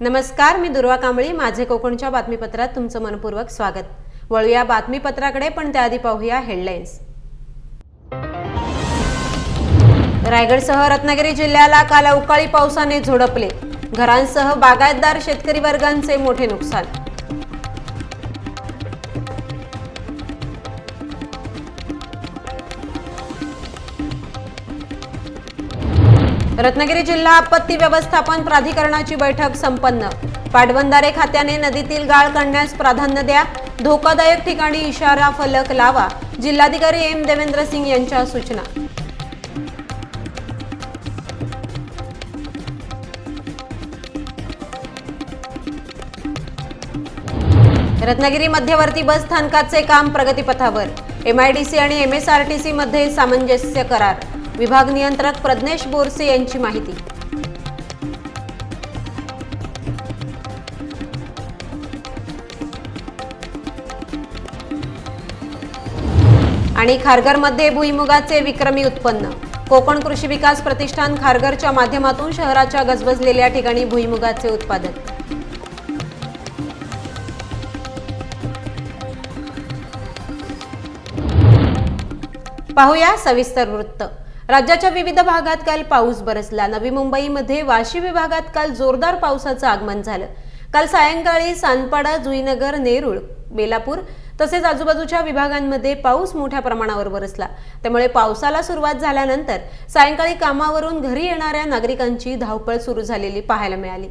नमस्कार मी दुर्वा कांबळी. माझे कोकणच्या बातमीपत्रात तुमचं मनपूर्वक स्वागत. वळूया बातमीपत्राकडे पण त्याआधी पाहूया हेडलाईन्स. रायगडसह रत्नागिरी जिल्ह्याला काल अवकाळी पावसाने झोडपले. घरांसह बागायतदार शेतकरी वर्गांचे मोठे नुकसान. रत्नागिरी जिल्हा आपत्ती व्यवस्थापन प्राधिकरणाची बैठक संपन्न. पाटबंधारे खात्याने नदीतील गाळ काढण्यास प्राधान्य द्या. धोकादायक ठिकाणी इशारा फलक लावा. जिल्हाधिकारी एम. देवेंद्र सिंग यांच्या सूचना. रत्नागिरी मध्यवर्ती बस स्थानकाचे काम प्रगतीपथावर. एमआयडीसी आणि एमएसआरटीसी मध्ये सामंजस्य करार. विभाग नियंत्रक प्रज्ञेश बोरसे यांची माहिती. आणि खारघरमध्ये भुईमुगाचे विक्रमी उत्पन्न. कोकण कृषी विकास प्रतिष्ठान खारघरच्या माध्यमातून शहराच्या गजबजलेल्या ठिकाणी भुईमुगाचे उत्पादन. पाहूया सविस्तर वृत्त. राज्याच्या विविध भागात काल पाऊस बरसला. नवी मुंबईमध्ये वाशी विभागात काल जोरदार पावसाचं आगमन झालं. काल सायंकाळी सानपाडा जुईनगर नेरूळ बेलापूर तसेच आजूबाजूच्या विभागांमध्ये पाऊस मोठ्या प्रमाणावर बरसला. त्यामुळे पावसाला सुरुवात झाल्यानंतर सायंकाळी कामावरून घरी येणाऱ्या नागरिकांची धावपळ सुरू झालेली पाहायला मिळाली.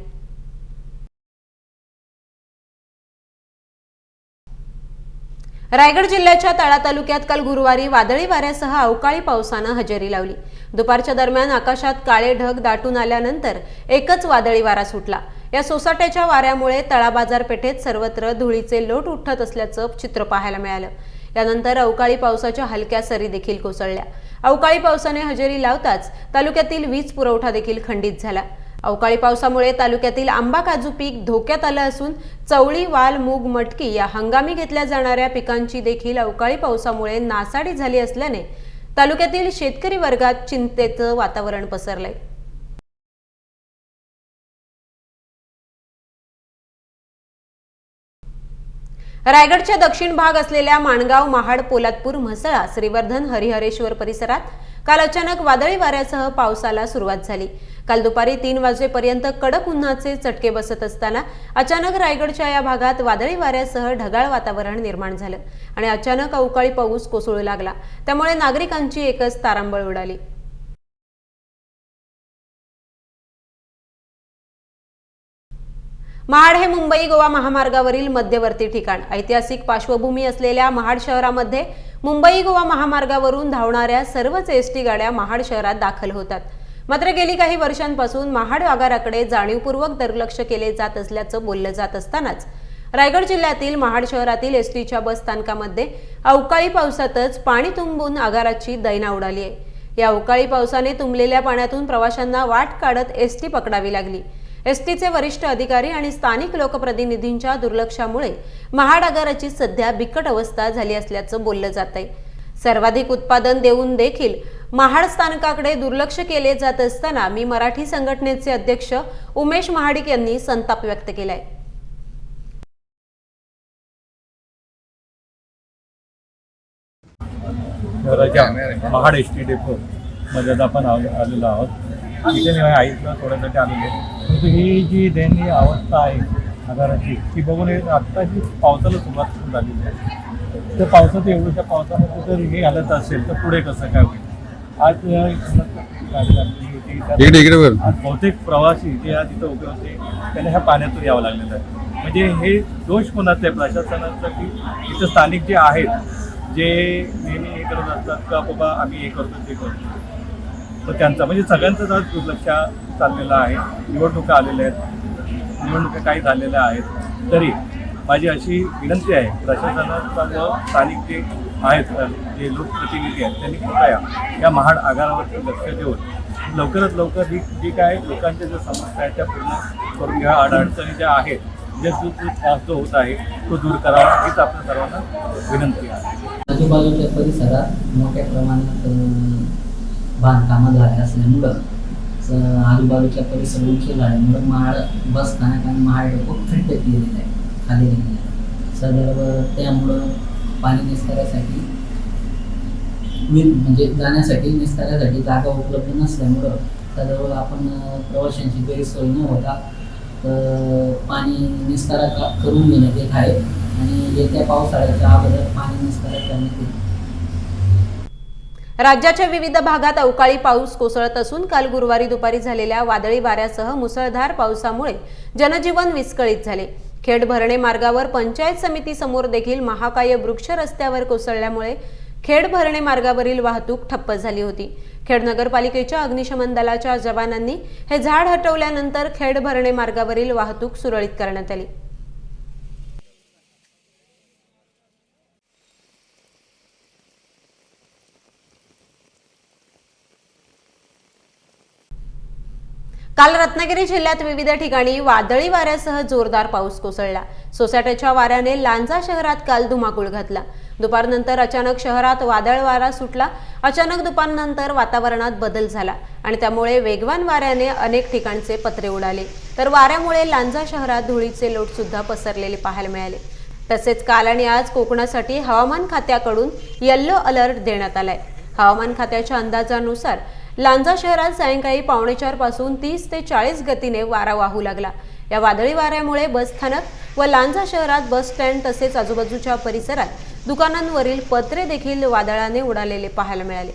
रायगड जिल्ह्याच्या तळा तालुक्यात काल गुरुवारी वादळी वाऱ्यासह अवकाळी पावसानं हजेरी लावली. दुपारच्या दरम्यान आकाशात काळे ढग दाटून आल्यानंतर एकच वादळी वारा सुटला. या सोसाट्याच्या वाऱ्यामुळे तळा बाजारपेठेत सर्वत्र धुळीचे लोट उठत असल्याचं चित्र पाहायला मिळालं. यानंतर अवकाळी पावसाच्या हलक्या सरी देखील कोसळल्या. अवकाळी पावसाने हजेरी लावताच तालुक्यातील वीज पुरवठा देखील खंडित झाला. अवकाळी पावसामुळे तालुक्यातील आंबा काजू पीक धोक्यात आलं असून चवळी वाल मूग मटकी या हंगामी घेतल्या जाणाऱ्या पिकांची देखील अवकाळी पावसामुळे नासाडी झाली असल्याने तालुक्यातील शेतकरी वर्गात चिंतेचं वातावरण पसरलंय. रायगडच्या दक्षिण भाग असलेल्या माणगाव महाड पोलादपूर म्हसळा श्रीवर्धन हरिहरेश्वर परिसरात काल अचानक वादळी वाऱ्यासह पावसाला सुरुवात झाली. काल दुपारी तीन वाजेपर्यंत कडक उन्हाचे चटके बसत असताना अचानक रायगडच्या या भागात वादळी वाऱ्यासह ढगाळ वातावरण निर्माण झालं आणि अचानक अवकाळी पाऊस कोसळू लागला. त्यामुळे नागरिकांची एकच तारांबळ उडाली. महाड हे मुंबई गोवा महामार्गावरील मध्यवर्ती ठिकाण. ऐतिहासिक पार्श्वभूमी असलेल्या महाड शहरामध्ये मुंबई गोवा महामार्गावरून धावणाऱ्या सर्वच एस टी गाड्या महाड शहरात दाखल होतात. मात्र गेली काही वर्षांपासून महाड आगाराकडे जाणीवपूर्वक दुर्लक्ष केले जात असल्याचं बोललं जात असतानाच रायगड जिल्ह्यातील महाड शहरातील एस टीच्या बस स्थानकामध्ये अवकाळी पावसातच पाणी तुंबून आगाराची दैना उडाली आहे. या अवकाळी पावसाने तुंबलेल्या पाण्यातून प्रवाशांना वाट काढत एस टी पकडावी लागली. एसटीचे वरिष्ठ अधिकारी आणि स्थानिक लोकप्रतिनिधींच्या दुर्लक्षामुळे महाड आगाराची सध्या बिकट अवस्था झाली असल्याचं बोललं जात आहे सर्वाधिक उत्पादन देऊन देखील महाड स्थानकाकडे दुर्लक्ष केले जात असताना मी मराठी संघटनेचे अध्यक्ष उमेश महाडिक यांनी संताप व्यक्त केलाय. महाड एस टी डेपो मध्ये आपण आलेलो आहोत. तिथे मी आईला थोड्यासाठी आलेलो परंतु ही जी दैनीय अवस्था आहे आधाराची ती बघून हे आत्ता जी पावसाला सुरुवात झालेली आहे. तर पावसात एवढ्याशा पावसामध्ये जर हे हालत असेल तर पुढे कसं काय होईल? आज इकडे इकडे वर आज बहुतेक प्रवासी जे आज इथं उभे होते त्यांना ह्या पाण्यातून यावं लागलेलं आहे. म्हणजे हे दोष कोणाचं आहे प्रशासनाचं की इथं स्थानिक जे आहेत जे नेहमी हे करत असतात का बाबा आम्ही हे करतो ते करतो तर त्यांचा म्हणजे सगळ्यांचाच आज दुर्लक्ष चाललेलं आहे. निवडणुका आलेल्या आहेत. निवडणुका काही झालेल्या आहेत. तरी माझी अशी विनंती आहे प्रशासनाचा व स्थानिक जे आहेत जे लोकप्रतिनिधी आहेत त्यांनी कृपया या महाड आगारावरती लक्ष देऊन लवकरात लवकर ही जी काय लोकांच्या ज्या समस्या आहेत त्या पूर्ण करून घ्या. अडचणी ज्या आहेत जे त्रास जो होत आहे तो दूर करावा हीच आपल्या सर्वांना विनंती आहे. आजूबाजूच्या परिसरात मोठ्या प्रमाणात बांधकामं झाले असल्यामुळं आजूबाजूच्या परिसर उंची झाल्यामुळं महाड बस स्थानक आणि महाड खूप फिट गेलेलं आहे. खाली गेलेलं आहे. सदर त्यामुळं पाणी निस्तारासाठी म्हणजे जाण्यासाठी निस्तारासाठी जागा उपलब्ध नसल्यामुळं त्याजवळ आपण प्रवाशांची गैरसोय न होता तर पाणी निस्तारा का- करून घेण्यात येत आहे आणि येत्या पावसाळ्याच्या अगोदर पाणी निस्तारा करण्यात येईल. राज्याच्या विविध भागात अवकाळी पाऊस कोसळत असून काल गुरुवारी दुपारी झालेल्या वादळी वाऱ्यासह मुसळधार पावसामुळे जनजीवन विस्कळीत झाले. खेड भरणे मार्गावर पंचायत समिती समोर देखील महाकाय वृक्ष रस्त्यावर कोसळल्यामुळे खेड भरणे मार्गावरील वाहतूक ठप्प झाली होती. खेड नगरपालिकेच्या अग्निशमन दलाच्या जवानांनी हे झाड हटवल्यानंतर खेड भरणे मार्गावरील वाहतूक सुरळीत करण्यात आली. काल रत्नागिरी जिल्ह्यात विविध ठिकाणी वादळी वाऱ्यासह जोरदार पाऊस कोसळला. सोसाट्याच्या वाऱ्याने लांजा शहरात काल धुमाकूळ घातला. दुपारनंतर अचानक शहरात वादळ वारा सुटला. अचानक दुपारनंतर वातावरणात बदल झाला आणि त्यामुळे वेगवान वाऱ्याने अनेक ठिकाणचे पत्रे उडाले. तर वाऱ्यामुळे लांजा शहरात धुळीचे लोट सुद्धा पसरलेले पाहायला मिळाले. तसेच काल आणि आज कोकणासाठी हवामान खात्याकडून येल्लो अलर्ट देण्यात आलाय. हवामान खात्याच्या अंदाजानुसार लांजा शहरात सायंकाळी पावणेचारपासून तीस ते चाळीस गतीने वारा वाहू लागला. या वादळी वाऱ्यामुळे बस स्थानक व लांजा शहरात बस स्टँड तसेच आजूबाजूच्या परिसरात दुकानांवरील पत्रे देखील वादळाने उडालेले पाहायला मिळाले.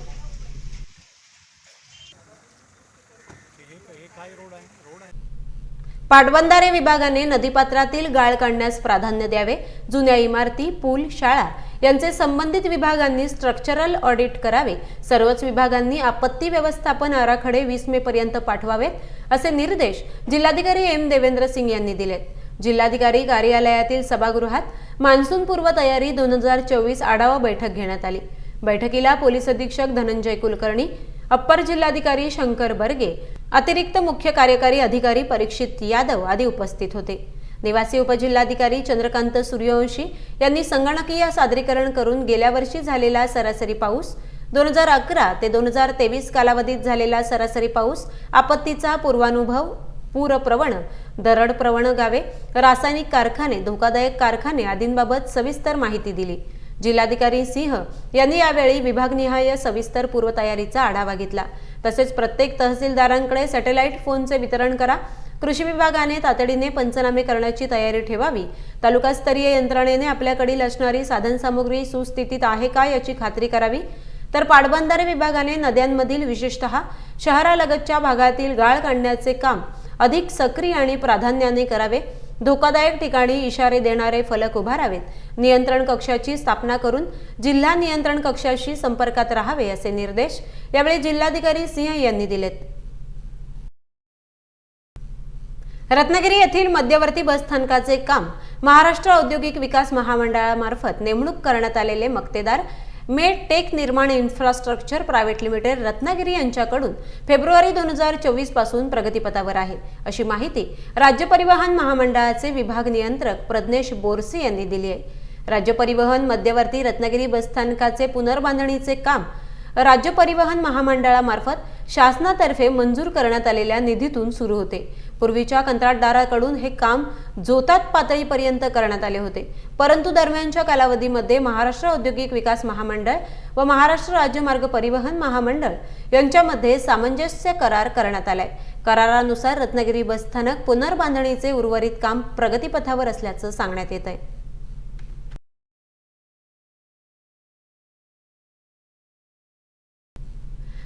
पाटबंधारे विभागाने नदीपात्रातील गाळ काढण्यास प्राधान्य द्यावे. जुन्या इमारती पूल शाळा यांचे संबंधित विभागांनी स्ट्रक्चरल ऑडिट करावे. सर्वच विभागांनी आपत्ती व्यवस्थापन आराखडे वीस मे पर्यंत पाठवावेत असे निर्देश जिल्हाधिकारी एम. देवेंद्र सिंग यांनी दिलेत. जिल्हाधिकारी कार्यालयातील सभागृहात मान्सून पूर्व तयारी दोन हजार चोवीस आढावा बैठक घेण्यात आली. बैठकीला पोलीस अधीक्षक धनंजय कुलकर्णी अप्पर जिल्हाधिकारी शंकर बर्गे अतिरिक्त मुख्य कार्यकारी अधिकारी परीक्षित यादव आदी उपस्थित होते. निवासी उपजिल्हाधिकारी चंद्रकांत सूर्यवंशी यांनी संगणकीय सादरीकरण करून गेल्या वर्षी झालेला सरासरी पाऊस दोन हजार अकरा ते दोन हजार तेवीस कालावधीत झालेला सरासरी पाऊस आपत्तीचा पूर्वानुभव पूरप्रवण दरड प्रवण गावे रासायनिक कारखाने धोकादायक कारखाने आदींबाबत सविस्तर माहिती दिली. जिल्हाधिकारी सिंह यांनी यावेळी विभागनिहाय सविस्तर पूर्वतयारीचा आढावा घेतला. तसेच प्रत्येक तहसीलदारांकडे सॅटेलाईट फोनचे वितरण करा. कृषी विभागाने तातडीने पंचनामे करण्याची तयारी ठेवावी. तालुकास्तरीय यंत्रणेने आपल्याकडील असणारी साधनसामुग्री सुस्थितीत आहे का याची खात्री करावी? तर पाटबंधारे विभागाने नद्यांमधील विशेषतः शहरालगतच्या भागातील गाळ काढण्याचे काम अधिक सक्रिय आणि प्राधान्याने करावे. धोकादायक ठिकाणी इशारे देणारे फलक उभारावेत. नियंत्रण कक्षाची स्थापना करून जिल्हा नियंत्रण कक्षाशी संपर्कात राहावे असे निर्देश यावेळी जिल्हाधिकारी सिंह यांनी दिलेत. रत्नागिरी येथील मध्यवर्ती बस स्थानकाचे काम महाराष्ट्र औद्योगिक विकास महामंडळामार्फत नेमणूक करण्यात आलेले मक्तेदार med tech Nirman infrastructure private limited Ratnagiri यांच्याकडून फेब्रुवारी दोन हजार चोवीसपासून प्रगतीपथावर आहे. अशी माहिती राज्य परिवहन महामंडळाचे विभाग नियंत्रक प्रज्ञेश बोरसे यांनी दिली आहे. राज्य परिवहन मध्यवर्ती रत्नागिरी बसस्थानकाचे पुनर्बांधणीचे काम राज्य परिवहन महामंडळामार्फत शासनातर्फे मंजूर करण्यात आलेल्या निधीतून सुरू होते. पूर्वीच्या कंत्राटदाराकडून हे काम जोतात पातळीपर्यंत करण्यात आले होते. परंतु दरम्यानच्या कालावधीमध्ये महाराष्ट्र औद्योगिक विकास महामंडळ व महाराष्ट्र राज्य मार्ग परिवहन महामंडळ यांच्यामध्ये सामंजस्य करार करण्यात आलाय. करारानुसार रत्नागिरी बसस्थानक पुनर्बांधणीचे उर्वरित काम प्रगतीपथावर असल्याचं सांगण्यात येत आहे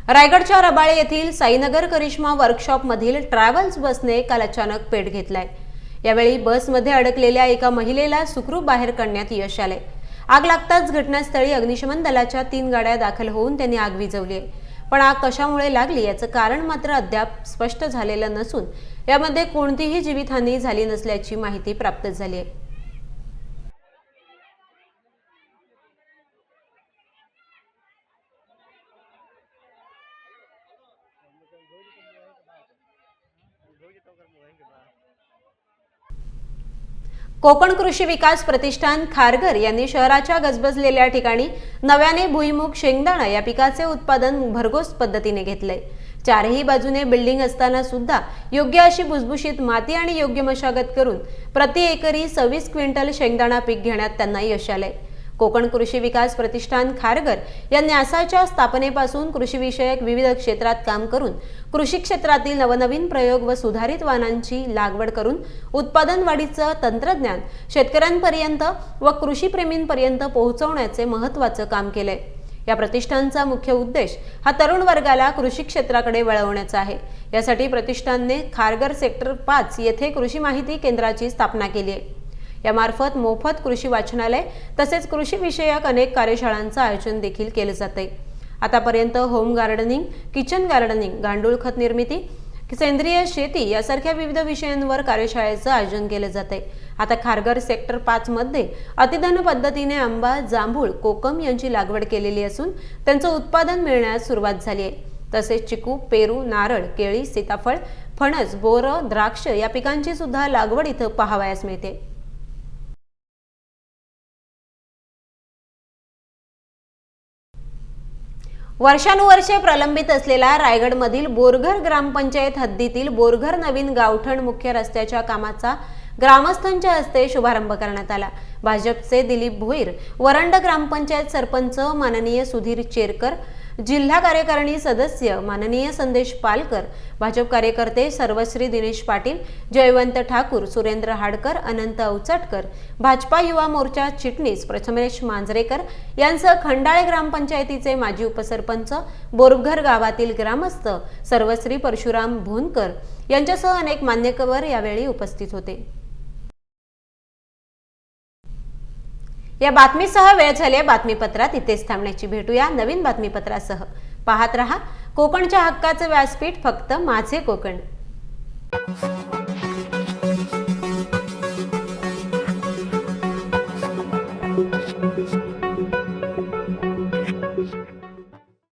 रायगडच्या रबाळे येथील साईनगर करिश्मा वर्कशॉपमधील ट्रॅव्हल्स बसने काल अचानक पेट घेतलाय. यावेळी बसमध्ये अडकलेल्या एका महिलेला सुखरूप बाहेर काढण्यात यश आले आग लागताच घटनास्थळी अग्निशमन दलाच्या तीन गाड्या दाखल होऊन त्यांनी आग विझवली आहे पण आग कशामुळे लागली याचं कारण मात्र अद्याप स्पष्ट झालेलं नसून यामध्ये कोणतीही जीवितहानी झाली नसल्याची माहिती प्राप्त झाली आहे कोकण कृषी विकास प्रतिष्ठान खारघर यांनी शहराच्या गजबजलेल्या ठिकाणी नव्याने भुईमुग शेंगदाणा या पिकाचे उत्पादन भरघोस पद्धतीने घेतले. चारही बाजूने बिल्डिंग असताना सुद्धा योग्य अशी भुसभुशीत माती आणि योग्य मशागत करून प्रति एकरी सव्वीस क्विंटल शेंगदाणा पीक घेण्यात त्यांना यश आलंय कोकण कृषी विकास प्रतिष्ठान खारघर या न्यासाच्या स्थापनेपासून कृषीविषयक विविध क्षेत्रात काम करून कृषी क्षेत्रातील नवनवीन प्रयोग व सुधारित वाहनांची लागवड करून उत्पादन वाढीचं तंत्रज्ञान शेतकऱ्यांपर्यंत व कृषीप्रेमींपर्यंत पोहोचवण्याचे महत्त्वाचं काम केलंय. या प्रतिष्ठानचा मुख्य उद्देश हा तरुण वर्गाला कृषी क्षेत्राकडे वळवण्याचा आहे. यासाठी प्रतिष्ठानने खारगर सेक्टर पाच येथे कृषी माहिती केंद्राची स्थापना केली आहे. यामार्फत मोफत कृषी वाचनालय तसेच कृषीविषयक अनेक कार्यशाळांचं आयोजन देखील केलं जाते आतापर्यंत होम गार्डनिंग किचन गार्डनिंग गांडूळ खत निर्मिती सेंद्रिय शेती यासारख्या विविध विषयांवर कार्यशाळेचं आयोजन केलं जाते आता खारघर सेक्टर पाच मध्ये अतिधन पद्धतीने आंबा जांभूळ कोकम यांची लागवड केलेली असून त्यांचं उत्पादन मिळण्यास सुरुवात झाली आहे. तसेच चिकू पेरू नारळ केळी सीताफळ फणस बोरं द्राक्ष या पिकांची सुद्धा लागवड इथं पाहावयास मिळते. वर्षानुवर्षे प्रलंबित असलेला रायगडमधील बोरघर ग्रामपंचायत हद्दीतील बोरघर नवीन गावठण मुख्य रस्त्याच्या कामाचा ग्रामस्थांच्या हस्ते शुभारंभ करण्यात आला. भाजपचे दिलीप भोईर वरंड ग्रामपंचायत सरपंच माननीय सुधीर चेरकर जिल्हा कार्यकारिणी सदस्य माननीय संदेश पालकर भाजप कार्यकर्ते सर्वश्री दिनेश पाटील जयवंत ठाकूर सुरेंद्र हाडकर अनंत अवचटकर भाजपा युवा मोर्चा चिटणीस प्रथमेश मांजरेकर यांसह खंडाळे ग्रामपंचायतीचे माजी उपसरपंच बोरघर गावातील ग्रामस्थ सर्वश्री परशुराम भोनकर यांच्यासह अनेक मान्यवर यावेळी उपस्थित होते. या बातमीसह वेळ झाली आहे. बातमीपत्रात इथेच थांबण्याची भेटूया. नवीन बातमीपत्रासह पाहत रहा. कोकणच्या हक्काचं व्यासपीठ फक्त माझे कोकण.